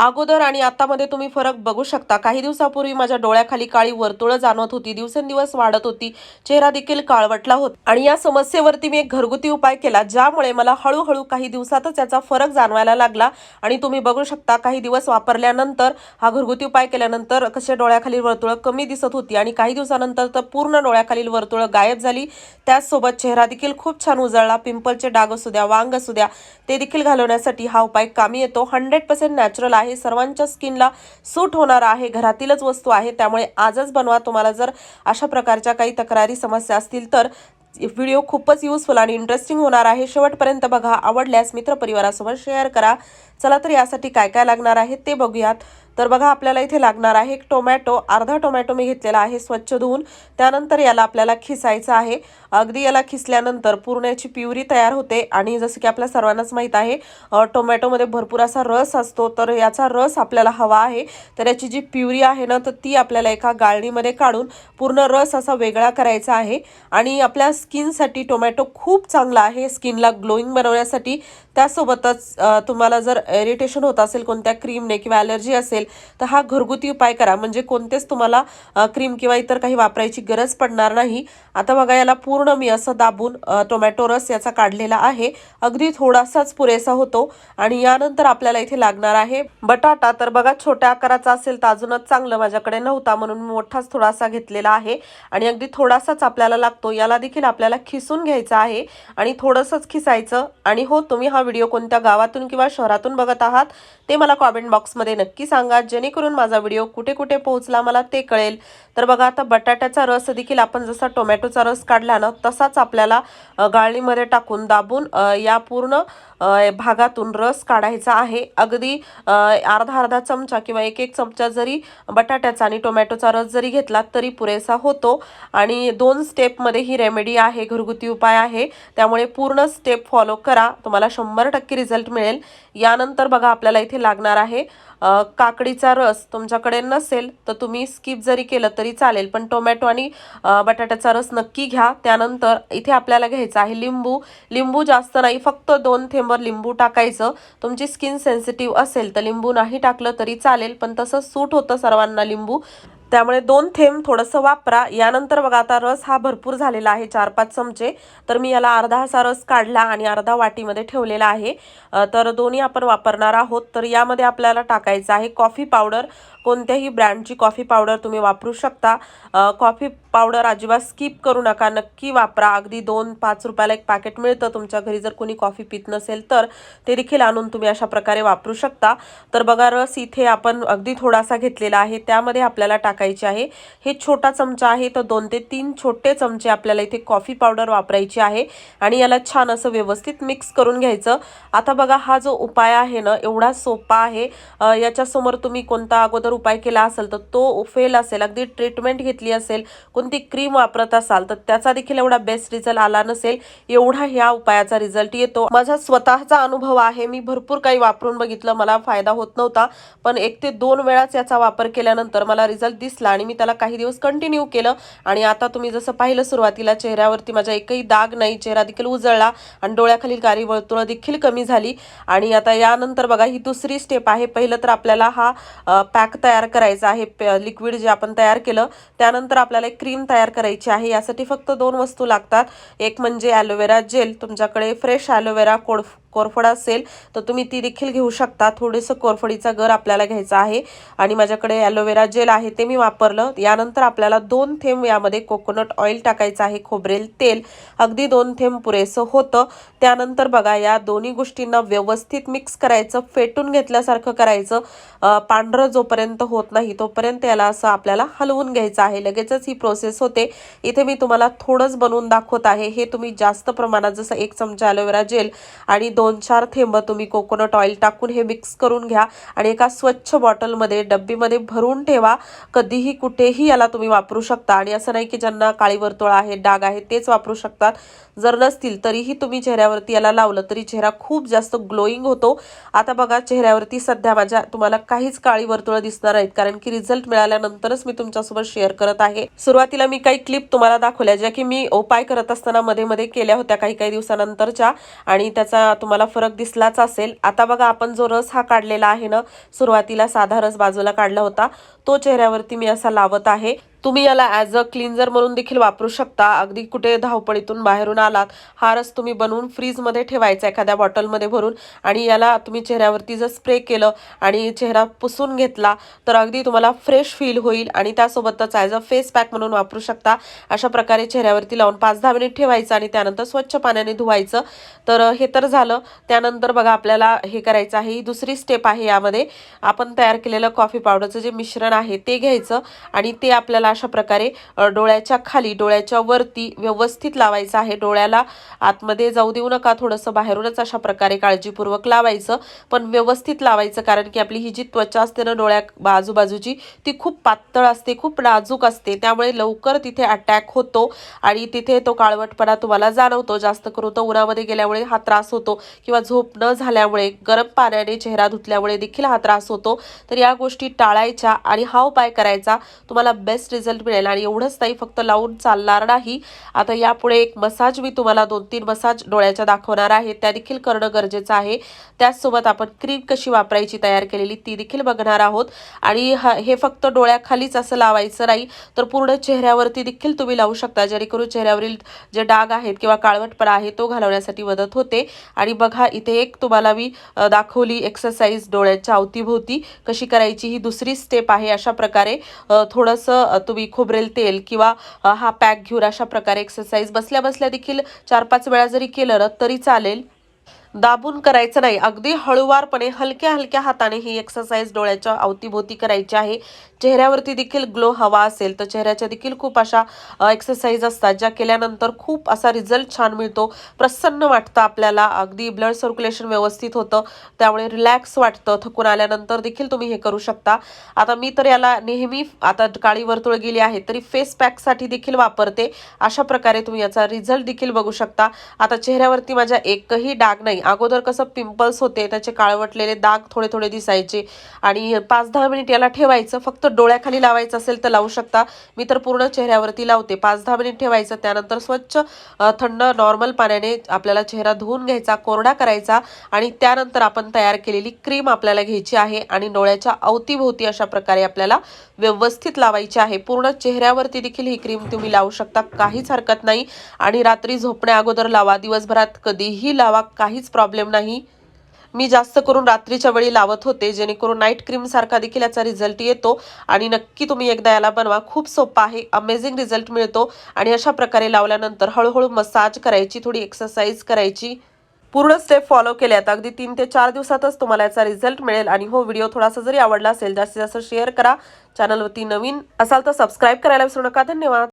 अगोदर आणि आतामध्ये तुम्ही फरक बघू शकता. काही दिवसापूर्वी माझ्या डोळ्याखाली काळी वर्तुळं जाणवत होती. दिवसेंदिवस वाढत होती. चेहरा देखील काळवटला होता. आणि या समस्येवरती मी एक घरगुती उपाय केला ज्यामुळे मला हळूहळू काही दिवसातच याचा फरक जाणवायला लागला. आणि तुम्ही बघू शकता काही दिवस वापरल्यानंतर हा घरगुती उपाय केल्यानंतर कसे डोळ्याखालील वर्तुळं कमी दिसत होती आणि काही दिवसानंतर तर पूर्ण डोळ्याखालील वर्तुळं गायब झाली. त्याचसोबत चेहरा देखील खूप छान उजळला. पिंपलचे डाग असू द्या वांग असू द्या ते देखील घालवण्यासाठी हा उपाय कामी येतो. हंड्रेड पर्सेंट नॅचरल आहे. सर्वांच्या स्किनला सूट होणार आहे घरातीलच वस्तू आहे त्यामुळे आजच बनवा. तुम्हाला जर अशा प्रकारच्या काही तक्रारी समस्या असतील तर व्हिडिओ खूपच युजफुल आणि इंटरेस्टिंग होणार आहे. शेवटपर्यंत बघा आवडल्यास मित्रपरिवारासोबत शेअर करा. चला तर यासाठी काय काय लागणार आहे ते बघूयात. तर बघा आपल्याला इथे लागणार आहे एक टोमॅटो अर्धा टोमॅटो मी घेतलेला आहे स्वच्छ धुवून. त्यानंतर याला आपल्याला खिसायचं आहे. अगदी याला खिसल्यानंतर पूर्ण याची प्युरी तयार होते आणि जसं की आपल्या सर्वांनाच माहीत आहे टोमॅटोमध्ये भरपूर असा रस असतो. तर याचा रस आपल्याला हवा आहे. तर याची जी प्युरी आहे ना तर ती आपल्याला एका गाळणीमध्ये काढून पूर्ण रस असा वेगळा करायचा आहे. आणि आपल्या स्किनसाठी टोमॅटो खूप चांगला आहे. स्किनला ग्लोईंग बनवण्यासाठी त्यासोबतच तुम्हाला जर इरिटेशन होत असेल कोणत्या क्रीमने किंवा ॲलर्जी असेल तर हा घरगुती उपाय करा. म्हणजे कोणतेच तुम्हाला क्रीम किंवा इतर काही वापरायची गरज पडणार नाही. आता बघा याला पूर्ण मी असं दाबून टोमॅटो रस याचा काढलेला आहे. अगदी थोडासाच पुरेसा होतो आणि यानंतर आपल्याला इथे लागणार आहे बटाटा. तर बघा छोट्या आकाराचा असेल तर अजूनच चांगलं माझ्याकडे नव्हता म्हणून मी मोठाच थोडासा घेतलेला आहे आणि अगदी थोडासाच आपल्याला लागतो. याला देखील आपल्याला खिसून घ्यायचा आहे आणि थोडंसंच खिसायचं आणि हो तुम्ही हा व्हिडिओ कोणत्या गावातून किंवा शहरातून बघत आहात ते मला कॉमेंट बॉक्समध्ये नक्की सांगा. जेणेकरून माझा व्हिडिओ कुठे कुठे पोहोचला मला ते कळेल. तर बघा आता बटाट्याचा रस देखील आपण जसा टोमॅटोचा रस काढला ना तसाच आपल्याला गाळणीमध्ये टाकून दाबून या पूर्ण भागातून रस काढायचा आहे. अगदी अर्धा अर्धा चमचा किंवा एक एक चमचा जरी बटाट्याचा आणि टोमॅटोचा रस जरी घेतला तरी पुरेसा होतो. आणि दोन स्टेपमध्ये ही रेमेडी आहे घरगुती उपाय आहे. त्यामुळे पूर्ण स्टेप फॉलो करा. तुम्हाला शंभर टक्के रिझल्ट मिळेल. यानंतर बघा आपल्याला इथे लागणार आहे काकडीचा रस. तुमच्याकडे नसेल तर तुम्ही स्किप जरी केलं तरी चालेल पण टोमॅटो आणि बटाट्याचा रस नक्की घ्या. त्यानंतर इथे आपल्याला घ्यायचं आहे लिंबू. लिंबू जास्त नाही फक्त दोन थेंबर लिंबू टाकायचं. तुमची स्किन सेन्सिटिव्ह असेल तर लिंबू नाही टाकलं तरी चालेल पण तसं सूट होतं सर्वांना लिंबू. त्यामुळे दोन थेंब थोडंसं वापरा. यानंतर बघा आता रस हा भरपूर झालेला आहे चार पाच चमचे. तर मी याला अर्धा असा रस काढला आणि अर्धा वाटीमध्ये ठेवलेला आहे. तर दोन्ही आपण वापरणार आहोत. तर यामध्ये आपल्याला टाकायचं आहे कॉफी पावडर. कोणत्याही ब्रँडची कॉफी पावडर तुम्ही वापरू शकता. कॉफी पावडर अजिबात स्किप करू नका. नक्की वापरा. अगदी दोन पाच रुपयाला एक पॅकेट मिळतं. तुमच्या घरी जर कोणी कॉफी पित नसेल तर ते देखील आणून तुम्ही अशा प्रकारे वापरू शकता. तर बघा रस इथे आपण अगदी थोडासा घेतलेला आहे. त्यामध्ये आपल्याला टाकायची आहे. हे छोटा चमचा आहे तर दोन ते तीन छोटे चमचे आपल्याला इथे कॉफी पावडर वापरायची आहे आणि याला छान असं व्यवस्थित मिक्स करून घ्यायचं. आता बघा हा जो उपाय आहे ना एवढा सोपा आहे. याच्यासमोर तुम्ही कोणता अगोदर उपाय केला असेल तर तो फेल असेल अगदी ट्रीटमेंट घेतली असेल कोणती क्रीम वापरत असाल तर त्याचा देखील एवढा बेस्ट रिझल्ट आला नसेल. एवढा ह्या उपायाचा रिझल्ट येतो. माझा स्वतःचा अनुभव आहे. मी भरपूर काही वापरून बघितलं मला फायदा होत नव्हता. पण एक ते दोन वेळाच याचा वापर केल्यानंतर मला रिझल्ट दिसला आणि मी त्याला काही दिवस कंटिन्यू केलं. आणि आता तुम्ही जसं पाहिलं सुरुवातीला चेहऱ्यावरती माझा एकही दाग नाही चेहरा देखील उजळला आणि डोळ्याखालील गारी वळतुळं देखील कमी झाली. आणि आता यानंतर बघा ही दुसरी स्टेप आहे. पहिलं तर आपल्याला हा पॅक तयार करायचा आहे. लिक्विड जे आपण तयार केलं त्यानंतर आपल्याला एक क्रीम तयार करायची आहे. यासाठी फक्त दोन वस्तू लागतात. एक म्हणजे ॲलोवेरा जेल तुमच्याकडे फ्रेश ॲलोवेरा कोड कोरफड असेल तर तुम्ही ती देखील घेऊ शकता. थोडंसं कोरफडीचा गर आपल्याला घ्यायचा आहे. आणि माझ्याकडे ॲलोवेरा जेल आहे ते मी वापरलं. यानंतर आपल्याला दोन थेंब यामध्ये कोकोनट ऑइल टाकायचं आहे खोबरेल तेल. अगदी दोन थेंब पुरेसं होतं. त्यानंतर बघा या दोन्ही गोष्टींना व्यवस्थित मिक्स करायचं फेटून घेतल्यासारखं करायचं. पांढरं जोपर्यंत होत नाही तोपर्यंत याला असं आपल्याला हलवून घ्यायचं आहे. लगेचच ही प्रोसेस होते. इथे मी तुम्हाला थोडंच बनवून दाखवत आहे. हे तुम्ही जास्त प्रमाणात जसं एक चमचा ॲलोवेरा जेल आणि दोन चार थेंब तुम्ही कोकोनट ऑइल टाकून हे मिक्स करून घ्या आणि एका स्वच्छ बॉटलमध्ये डब्बीमध्ये भरून ठेवा. कधीही कुठेही याला तुम्ही वापरू शकता. आणि असं नाही की ज्यांना काळी वर्तुळ आहे डाग आहे तेच वापरू शकतात. जर नसतील तरीही तुम्ही चेहऱ्यावरती याला लावलं तरी चेहरा खूप जास्त ग्लोईंग होतो. आता बघा चेहऱ्यावरती सध्या माझ्या तुम्हाला काहीच काळी वर्तुळं दिसणार आहेत कारण की रिझल्ट मिळाल्यानंतरच मी तुमच्यासोबत शेअर करत आहे. सुरुवातीला मी काही क्लिप तुम्हाला दाखवल्या ज्या की मी उपाय करत असताना मध्ये मध्ये केल्या होत्या काही काही दिवसानंतरच्या. आणि त्याचा तुम्हाला फरक दिसलाच असेल. आता बघा आपण जो रस हा काढलेला आहे ना सुरुवातीला साधा रस बाजूला काढला होता तो चेहऱ्यावरती मी असा लावत आहे. तुम्ही याला ॲज अ क्लिन्झर म्हणून देखील वापरू शकता. अगदी कुठे धावपळीतून बाहेरून आलात हा रस तुम्ही बनवून फ्रीजमध्ये ठेवायचा एखाद्या बॉटलमध्ये भरून आणि याला तुम्ही चेहऱ्यावरती जर स्प्रे केलं आणि चेहरा पुसून घेतला तर अगदी तुम्हाला फ्रेश फील होईल आणि त्यासोबतच ॲज अ फेस पॅक म्हणून वापरू शकता. अशा प्रकारे चेहऱ्यावरती लावून पाच दहा मिनिट ठेवायचं आणि त्यानंतर स्वच्छ पाण्याने धुवायचं. तर हे तर झालं. त्यानंतर बघा आपल्याला हे करायचं आहे. ही दुसरी स्टेप आहे यामध्ये. आपण तयार केलेलं कॉफी पावडरचं जे मिश्रण आहे ते घ्यायचं आणि ते आपल्याला अशा प्रकारे डोळ्याच्या खाली डोळ्याच्या वरती व्यवस्थित लावायचं आहे. डोळ्याला आतमध्ये जाऊ देऊ नका थोडंसं बाहेरूनच अशा प्रकारे काळजीपूर्वक लावायचं. पण व्यवस्थित लावायचं कारण की आपली ही जी त्वचा असते ना डोळ्या बाजूबाजूची ती खूप पातळ असते खूप नाजूक असते. त्यामुळे लवकर तिथे अटॅक होतो आणि तिथे तो काळवटपणा तुम्हाला जाणवतो. जास्त करून तो उन्हामध्ये गेल्यामुळे हा त्रास होतो किंवा झोप न झाल्यामुळे गरम पाण्याने चेहरा धुतल्यामुळे देखील हा त्रास होतो. तर या गोष्टी टाळायच्या आणि हा उपाय करायचा. तुम्हाला बेस्ट रिझल्ट मिळेल. आणि एवढंच नाही फक्त लावून चालणार नाही. आता यापुढे एक मसाज मी तुम्हाला दोन तीन मसाज डोळ्याच्या दाखवणार आहे. त्या देखील करणं गरजेचं आहे. त्याचसोबत आपण क्रीम कशी वापरायची तयार केलेली ती देखील बघणार आहोत. आणि हा हे फक्त डोळ्याखालीच असं लावायचं नाही तर पूर्ण चेहऱ्यावरती देखील तुम्ही लावू शकता. जेणेकरून चेहऱ्यावरील जे डाग आहेत किंवा काळवटपणा आहे तो घालवण्यासाठी मदत होते. आणि बघा इथे एक तुम्हाला मी दाखवली एक्सरसाइज डोळ्याच्या अवतीभोवती कशी करायची ही दुसरी स्टेप आहे. अशा प्रकारे थोडंसं तुम्ही खोबरेल तेल किंवा हा पॅक घेऊन अशा प्रकारे एक्सरसाइज बसल्या बसल्या देखील चार पाच वेळा जरी केलं तरी चालेल. दाबून करायचं नाही. अगदी हळूवारपणे हलक्या हलक्या हाताने ही एक्सरसाइज डोळ्याच्या अवतीभोवती करायची आहे. चेहऱ्यावरती देखील ग्लो हवा असेल तर चेहऱ्याच्या देखील खूप अशा एक्सरसाइज असतात ज्या केल्यानंतर खूप असा रिझल्ट छान मिळतो. प्रसन्न वाटतं आपल्याला अगदी ब्लड सर्क्युलेशन व्यवस्थित होतं त्यामुळे रिलॅक्स वाटतं. थकून आल्यानंतर देखील तुम्ही हे करू शकता. आता मी तर याला नेहमी आता काळी वर्तुळ गेली आहे तरी फेस पॅकसाठी देखील वापरते. अशा प्रकारे तुम्ही याचा रिझल्ट देखील बघू शकता. आता चेहऱ्यावरती माझ्या एकही डाग नाही. अगोदर कसं पिंपल्स होते त्याचे काळवटलेले दाग थोडे थोडे दिसायचे आणि पाच दहा मिनिट याला ठेवायचं फक्त डोळ्याखाली लावायचं असेल तर लावू शकता. मी तर पूर्ण चेहऱ्यावरती लावते. पाच दहा मिनिट ठेवायचं त्यानंतर स्वच्छ थंड नॉर्मल पाण्याने आपल्याला चेहरा धुवून घ्यायचा कोरडा करायचा आणि त्यानंतर आपण तयार केलेली क्रीम आपल्याला घ्यायची आहे आणि डोळ्याच्या अवतीभोवती अशा प्रकारे आपल्याला व्यवस्थित लावायची आहे. पूर्ण चेहऱ्यावरती देखील ही क्रीम तुम्ही लावू शकता काहीच हरकत नाही. आणि रात्री झोपण्या अगोदर लावा. दिवसभरात कधीही लावा काहीच प्रॉब्लेम नाही. मी जास्त करून रात्रीच्या वेळी लावत होते जेणेकरून नाईट क्रीम सारखा देखील याचा रिझल्ट येतो. आणि नक्की तुम्ही एकदा याला बनवा. खूप सोपा आहे. अमेझिंग रिझल्ट मिळतो. आणि अशा प्रकारे लावल्यानंतर हळूहळू मसाज करायची थोडी एक्सरसाइज करायची. पूर्ण स्टेप फॉलो केल्यात अगदी तीन ते चार दिवसातच तुम्हाला याचा रिझल्ट मिळेल. आणि हो व्हिडिओ थोडासा जरी आवडला असेल जास्तीत जास्त शेअर करा. चॅनलवरती नवीन असाल तर सबस्क्राईब करायला विसरू नका. धन्यवाद.